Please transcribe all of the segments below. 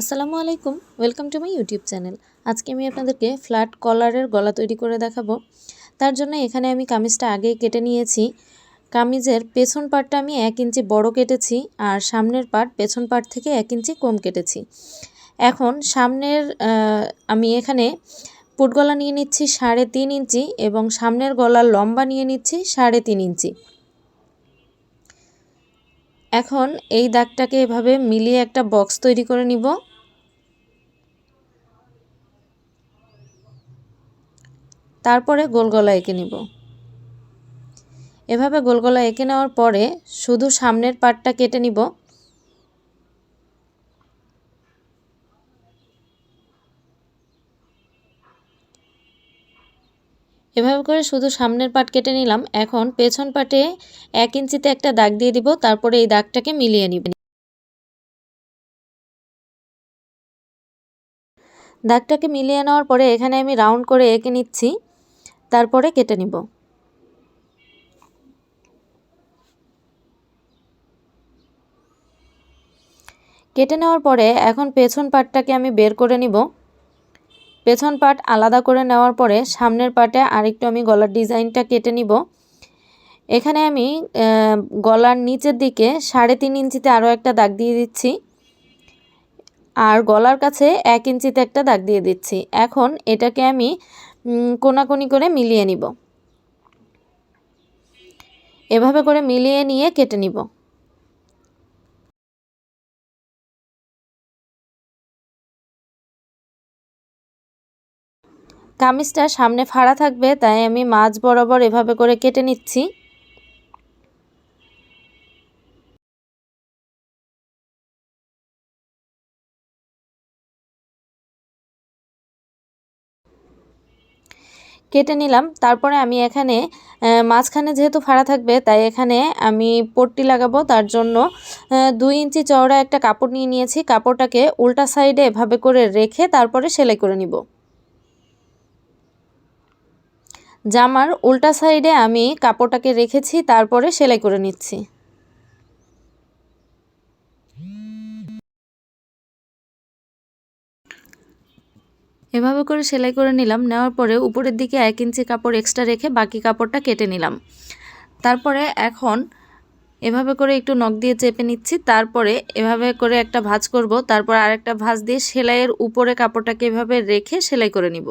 আসসালামু আলাইকুম, welcome to my YouTube channel. আজকে আমি আপনাদেরকে ফ্ল্যাট কলারের গলা তৈরি করে দেখাবো। তার জন্য এখানে আমি কামিজটা আগেই কেটে নিয়েছি। কামিজের পেছন পার্টটা আমি এক ইঞ্চি বড় কেটেছি আর সামনের পার্ট পেছন পার্ট থেকে এক ইঞ্চি কম কেটেছি। এখন সামনের আমি এখানে পুট গলা নিয়ে নিচ্ছি সাড়ে তিন ইঞ্চি এবং সামনের গলার লম্বা নিয়ে নিচ্ছি সাড়ে তিন ইঞ্চি। এখন এই দাগটাকে এভাবে মিলিয়ে একটা বক্স তৈরি করে নিব। তারপরে গোলগলা এঁকে নিব। এভাবে গোলগলা এঁকে নেওয়ার পরে শুধু সামনের পাটটা কেটে নিব। এভাবে করে শুধু সামনের পাট কেটে নিলাম। এখন পেছন পাটে এক ইঞ্চিতে একটা দাগ দিয়ে দিব, তারপরে এই দাগটাকে মিলিয়ে নিব। দাগটাকে মিলিয়ে নেওয়ার পরে এখানে আমি রাউন্ড করে এঁকে নিচ্ছি, তারপরে কেটে নিব। কেটে নেওয়ার পরে এখন পেছন পাটটাকে আমি বের করে নিব। পেছন পাট আলাদা করে নেওয়ার পরে সামনের পাটে আরেকটু আমি গলার ডিজাইনটা কেটে নিব। এখানে আমি গলার নিচের দিকে সাড়ে তিন ইঞ্চিতে আরও একটা দাগ দিয়ে দিচ্ছি। আর গলার কাছে এক ইঞ্চিতে একটা দাগ দিয়ে দিচ্ছি। এখন এটাকে আমি কোনাকুনি করে মিলিয়ে নিব। এভাবে করে মিলিয়ে নিয়ে কেটে নিব। কামিজটা সামনে ফাড়া থাকবে, তাই আমি মাছ বরাবর এভাবে করে কেটে নিচ্ছি। কেটে নিলাম। তারপরে আমি এখানে মাঝখানে যেহেতু ফাড়া থাকবে, তাই এখানে আমি পট্টি লাগাবো। তার জন্য দুই ইঞ্চি চওড়া একটা কাপড় নিয়ে নিয়েছি। কাপড়টাকে উল্টা সাইডে এভাবে করে রেখে তারপরে সেলাই করে নিব। জামার উল্টা সাইডে আমি কাপড়টাকে রেখেছি, তারপরে সেলাই করে নিচ্ছি। এভাবে করে সেলাই করে নিলাম, নেওয়ার পরে উপরের দিকে এক ইঞ্চি কাপড় এক্সট্রা রেখে বাকি কাপড়টা কেটে নিলাম। তারপরে এখন এভাবে করে একটু নখ দিয়ে চেপে নিচ্ছি, তারপরে এভাবে করে একটা ভাঁজ করব, তারপর আরেকটা ভাঁজ দিয়ে সেলাইয়ের উপরে কাপড়টাকে এভাবে রেখে সেলাই করে নিব।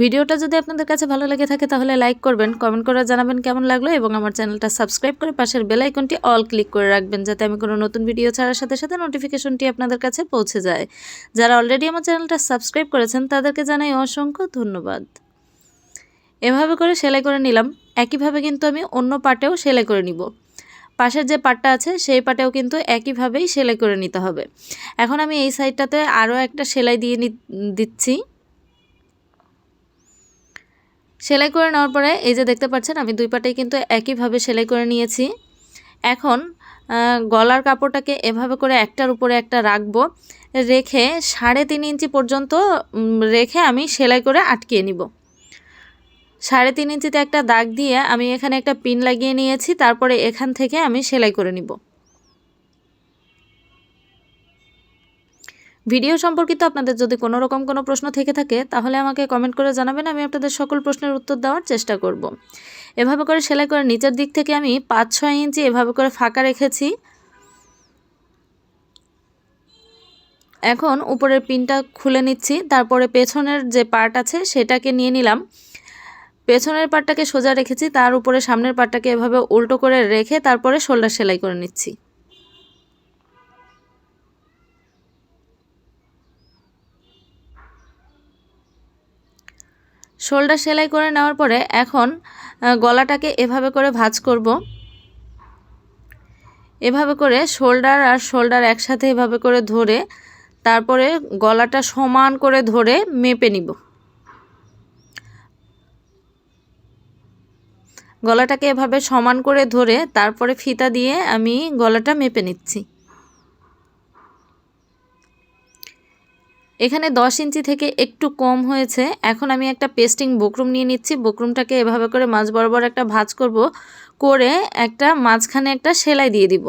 ভিডিওটা যদি আপনাদের কাছে ভালো লেগে থাকে তাহলে লাইক করবেন কমেন্ট করে জানাবেন কেমন লাগল এবং আমার চ্যানেলটা সাবস্ক্রাইব করে পাশের বেল আইকনটি অল ক্লিক করে রাখবেন যাতে আমি কোনো নতুন ভিডিও ছাড়ার সাথে সাথে নোটিফিকেশনটি আপনাদের কাছে পৌঁছে যায়। যারা অলরেডি আমার চ্যানেলটা সাবস্ক্রাইব করেছেন তাদেরকে জানাই অসংখ্য ধন্যবাদ। এভাবে করে সেলাই করে নিলাম, একইভাবে কিন্তু আমি অন্য পাটেও সেলাই করে নিব। পাশের যে পাটটা আছে সেই পাটেও কিন্তু একইভাবেই সেলাই করে নিতে হবে। এখন আমি এই সাইডটাতে আরও একটা সেলাই দিয়ে দিচ্ছি। সেলাই করে নেওয়ার পরে এই যে দেখতে পাচ্ছেন, আমি দুই পাটেই কিন্তু একইভাবে সেলাই করে নিয়েছি। এখন গলার কাপড়টাকে এভাবে করে একটার উপরে একটা রাখব, রেখে সাড়ে তিন ইঞ্চি পর্যন্ত রেখে আমি সেলাই করে আটকিয়ে নিব। সাড়ে তিন ইঞ্চিতে একটা দাগ দিয়ে আমি এখানে একটা পিন লাগিয়ে নিয়েছি, তারপরে এখান থেকে আমি সেলাই করে নিব। ভিডিও সম্পর্কিত আপনাদের যদি কোনো রকম কোনো প্রশ্ন থেকে থাকে, তাহলে আমাকে কমেন্ট করে জানাবেন, আমি আপনাদের সকল প্রশ্নের উত্তর দেওয়ার চেষ্টা করব। এভাবে করে সেলাই করে নিচের দিক থেকে আমি পাঁচ ছয় ইঞ্চি এভাবে করে ফাঁকা রেখেছি। এখন উপরের পিনটা খুলে নিচ্ছি, তারপরে পেছনের যে পার্ট আছে সেটাকে নিয়ে নিলাম। পেছনের পার্টটাকে সোজা রেখেছি, তার উপরে সামনের পার্টটাকে এভাবে উল্টো করে রেখে তারপরে শোল্ডার সেলাই করে নিচ্ছি। শোল্ডার সেলাই করে নেওয়ার পরে এখন গলাটাকে এভাবে করে ভাজ করব। এভাবে করে শোল্ডার আর শোল্ডার একসাথে এভাবে করে ধরে, তারপরে গলাটা সমান করে ধরে মেপে নিব। গলাটাকে এভাবে সমান করে ধরে, তারপরে ফিতা দিয়ে আমি গলাটা মেপে নিচ্ছি। এখানে দশ ইঞ্চি থেকে একটু কম হয়েছে। এখন আমি একটা পেস্টিং বকরুম নিয়ে নিচ্ছি। বকরুমটাকে এভাবে করে মাছ বরাবর একটা ভাজ করব। করে একটা মাঝখানে একটা সেলাই দিয়ে দিব।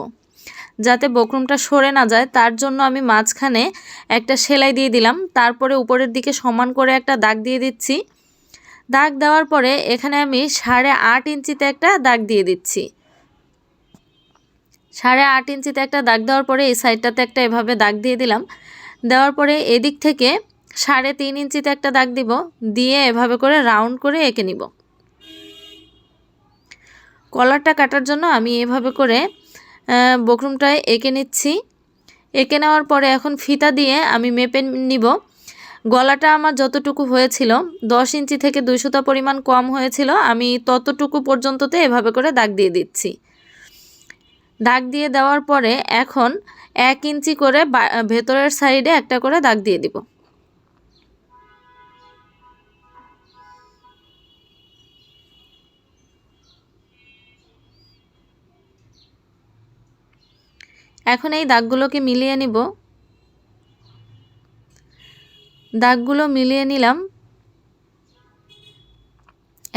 যাতে বকরুমটা সরে না যায়। তার জন্য আমি মাঝখানে একটা সেলাই দিয়ে দিলাম। তারপরে উপরের দিকে সমান করে একটা দাগ দিয়ে দিচ্ছি। দাগ দেওয়ার পরে এখানে আমি সাড়ে আট ইঞ্চিতে একটা দাগ দিয়ে দিচ্ছি। সাড়ে আট ইঞ্চিতে একটা দাগ দেওয়ার পরে এই সাইডটাতে একটা এভাবে দাগ দিয়ে দিলাম। দেওয়ার পরে এদিক থেকে সাড়ে তিন ইঞ্চিতে একটা দাগ দিব, দিয়ে এভাবে করে রাউন্ড করে এঁকে নিব। কলারটা কাটার জন্য আমি এভাবে করে বকরুমটায় এঁকে নিচ্ছি। এঁকে নেওয়ার পরে এখন ফিতা দিয়ে আমি মেপে নিব। গলাটা আমার যতটুকু হয়েছিল, দশ ইঞ্চি থেকে দুইশোটা পরিমাণ কম হয়েছিল, আমি ততটুকু পর্যন্ততে এভাবে করে দাগ দিয়ে দিচ্ছি। দাগ দিয়ে দেওয়ার পরে এখন এক ইঞ্চি করে ভেতরের সাইডে একটা করে দাগ দিয়ে দিব। এখন এই দাগগুলোকে মিলিয়ে নিব। দাগগুলো মিলিয়ে নিলাম।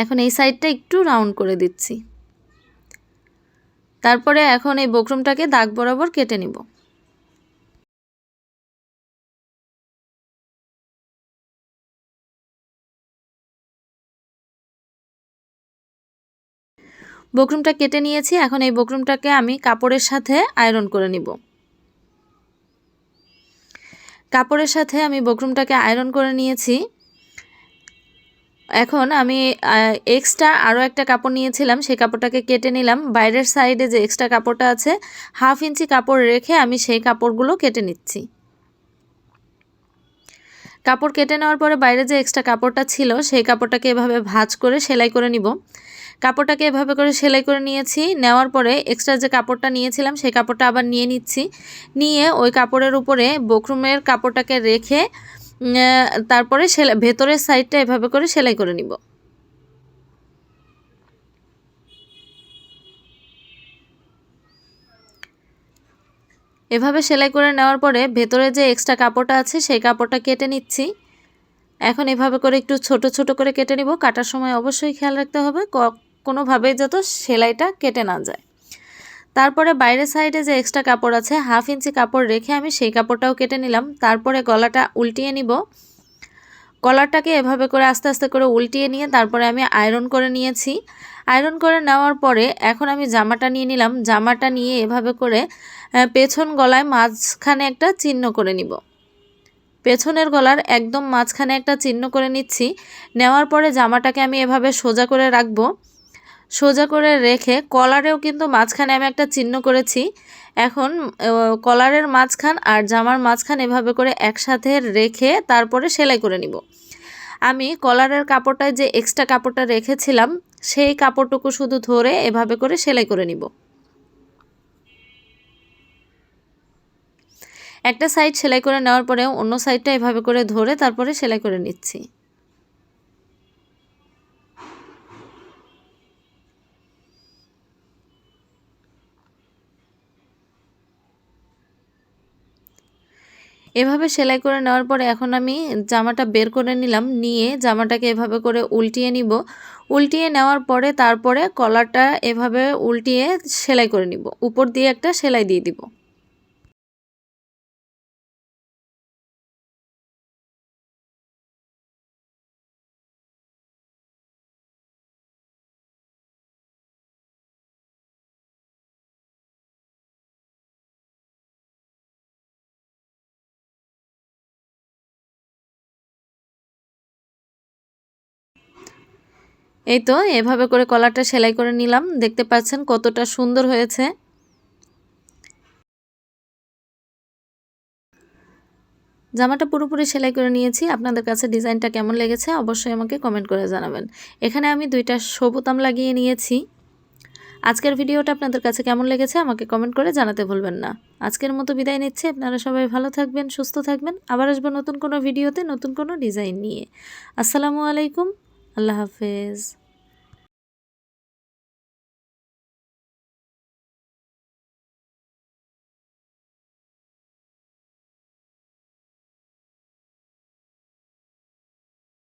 এখন এই সাইডটা একটু রাউন্ড করে দিচ্ছি। তারপরে এখন এই বকরুমটাকে দাগ বরাবর কেটে নিব। বকরুমটা কেটে নিয়েছি, এখন এই বকরুমটাকে আমি কাপড়ের সাথে আয়রন করে নিব। কাপড়ের সাথে আমি বকরুমটাকে আয়রন করে নিয়েছি। এখন আমি এক্সট্রা আরও একটা কাপড় নিয়েছিলাম, সেই কাপড়টাকে কেটে নিলাম। বাইরের সাইডে যে এক্সট্রা কাপড়টা আছে হাফ ইঞ্চি কাপড় রেখে আমি সেই কাপড়গুলো কেটে নিচ্ছি। কাপড় কেটে নেওয়ার পরে বাইরে যে এক্সট্রা কাপড়টা ছিল, সেই কাপড়টাকে এভাবে ভাজ করে সেলাই করে নিব। কাপড়টাকে এভাবে করে সেলাই করে নিয়েছি, নেওয়ার পরে এক্সট্রা যে কাপড়টা নিয়েছিলাম, সেই কাপড়টা আবার নিয়ে নিচ্ছি। নিয়ে ওই কাপড়ের উপরে বকরুমের কাপড়টাকে রেখে তারপরে সেলাই ভেতরের সাইডটা এভাবে করে সেলাই করে নিব। এভাবে সেলাই করে নেওয়ার পরে ভেতরে যে এক্সট্রা কাপড়টা আছে, সেই কাপড়টা কেটে নিচ্ছি। এখন এভাবে করে একটু ছোট ছোট করে কেটে নিব। কাটার সময় অবশ্যই খেয়াল রাখতে হবে। কোনোভাবেই যত সেলাইটা কেটে না যায়। তারপরে বাইরের সাইডে যে এক্সট্রা কাপড় আছে, হাফ ইঞ্চি কাপড় রেখে আমি সেই কাপড়টাও কেটে নিলাম। তারপরে গলাটা উল্টিয়ে নিব। কলারটাকে এভাবে করে আস্তে আস্তে করে উল্টিয়ে নিয়ে তারপরে আমি আয়রন করে নিয়েছি। আয়রন করে নেওয়ার পরে এখন আমি জামাটা নিয়ে নিলাম। জামাটা নিয়ে এভাবে করে পেছন গলায় মাঝখানে একটা চিহ্ন করে নিব। পেছনের গলার একদম মাঝখানে একটা চিহ্ন করে নিচ্ছি। নেওয়ার পরে জামাটাকে আমি এভাবে সোজা করে রাখব। সোজা করে রেখে কলারেও কিন্তু মাঝখানে আমি একটা চিহ্ন করেছি। এখন কলারের মাঝখান আর জামার মাঝখান এভাবে করে একসাথে রেখে তারপরে সেলাই করে নিব। আমি কলারের কাপড়টায় যে এক্সট্রা কাপড়টা রেখেছিলাম, সেই কাপড়টুকু শুধু ধরে এভাবে করে সেলাই করে নিব। একটা সাইড সেলাই করে নেওয়ার পরে অন্য সাইডটা এভাবে করে ধরে তারপরে সেলাই করে নিচ্ছি। এভাবে সেলাই করে নেওয়ার পরে এখন আমি জামাটা বের করে নিলাম, নিয়ে জামাটাকে এভাবে করে উল্টিয়ে নিব। উল্টিয়ে নেওয়ার পরে তারপরে কলারটা এভাবে উল্টিয়ে সেলাই করে নিব। উপর দিয়ে একটা সেলাই দিয়ে দিব। এই তো, এভাবে করে কলারটা সেলাই করে নিলাম। দেখতে পাচ্ছেন কতটা সুন্দর হয়েছে। জামাটা পুরোপুরি সেলাই করে নিয়েছি। আপনাদের কাছে ডিজাইনটা কেমন লেগেছে অবশ্যই আমাকে কমেন্ট করে জানাবেন। এখানে আমি দুইটা সবুতাম লাগিয়ে নিয়েছি। আজকের ভিডিওটা আপনাদের কাছে কেমন লেগেছে আমাকে কমেন্ট করে জানাতে ভুলবেন না। আজকের মতো বিদায় নিচ্ছি। আপনারা সবাই ভালো থাকবেন, সুস্থ থাকবেন। আবার আসব নতুন কোনো ভিডিওতে, নতুন কোনো ডিজাইন নিয়ে। আসসালামু আলাইকুম। আল্লাহ হাফেজ